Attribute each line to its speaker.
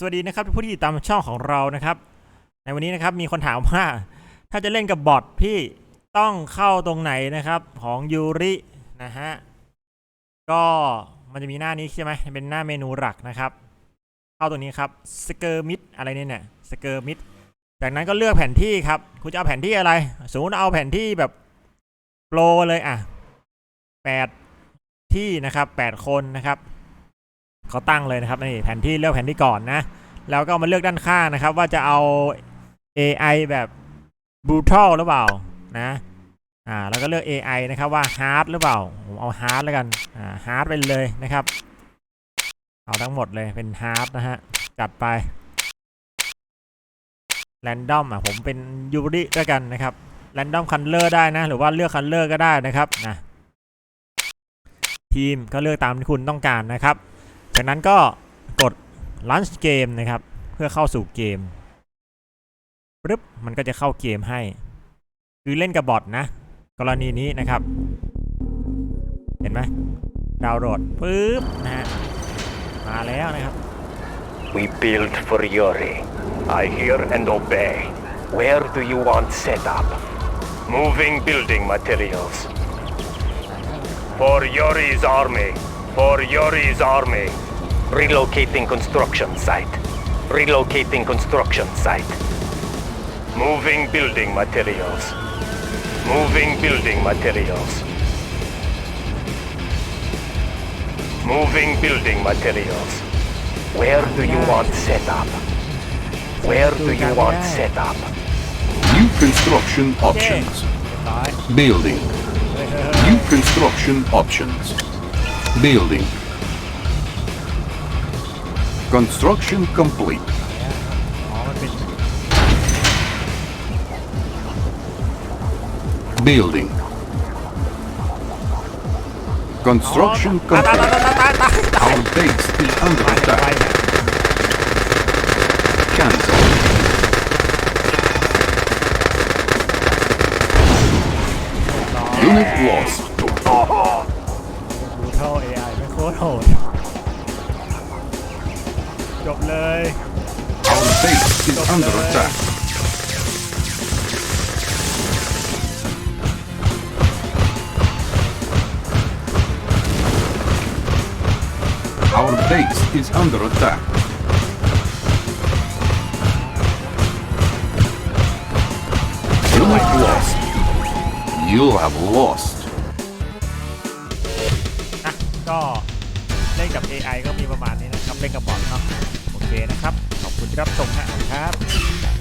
Speaker 1: สวัสดีนะครับผู้ที่ติดตามช่องของเรานะครับ ในวันนี้นะครับมีคนถามว่า ถ้าจะเล่นกับบอทพี่ต้องเข้าตรงไหนนะครับของยูรินะฮะก็มันจะมีหน้านี้ใช่ไหมเป็นหน้าเมนูหลักนะครับ เข้าตรงนี้ครับสเกอร์มิดอะไรเนี่ยเนี่ยสเกอร์มิดจากนั้นก็เลือกแผนที่ครับคุณจะเอาแผนที่อะไรสมมติเอาแผนที่แบบโปรเลยอะแปดที่นะครับแปดคนนะครับ เขาตั้งเลยนะครับนี่แผนที่เลือกแผนที่ก่อนนะ แล้วก็มาเลือกด้านข้างนะครับ ว่าจะเอา AI แบบ brutal หรือเปล่านะอ่าแล้วก็เลือก AI นะครับว่า hard หรือเปล่าผมเอา hard แล้วกันอ่า hard ไปเลยนะครับ เอาทั้งหมดเลยเป็น hard นะฮะจัดไป random อะผมเป็นยูริด้วยกันนะครับ random color ได้นะ หรือว่าเลือก color ก็ได้นะครับนะทีมก็เลือกตามที่คุณต้องการนะครับ จากนั้นก็กด launch game นะครับ เพื่อเข้าสู่เกมปึ๊บมันก็จะเข้าเกมให้ คือเล่นกับบอทนะ กรณีนี้นะครับ เห็นไหมดาวน์โหลดปึ๊บนะฮะมาแล้วนะครับ
Speaker 2: We build for Yuri. I hear and obey. Where do you want setup? Moving building materials. For Yuri's army. For Yuri's army. Relocating construction site. Relocating construction site. Moving building materials. Moving building materials. Moving building materials. Where do you want set up? Where do you want set up?
Speaker 3: New construction options. Building. New construction options. Building. Construction complete.
Speaker 1: อ๋อมันเป็น
Speaker 3: Building. Construction
Speaker 1: ตายตาย
Speaker 3: complete.
Speaker 1: ตายตายตายตาย
Speaker 3: Our base is under
Speaker 1: ไว
Speaker 3: attack.
Speaker 1: เนี่ย
Speaker 3: Cancel. Unit lost.
Speaker 1: ดูเท่า AI ไม่โคตรโหด จบเลย
Speaker 3: Our base is under attack. Our base is under attack. Unit lost. You have lost.
Speaker 1: นะก็เล่ นกับ AI ก็มีประมาณนี้นะครับเล่นกับบอทเนาะโอเคนะครับ ขอบคุณที่รับชมฮะครับ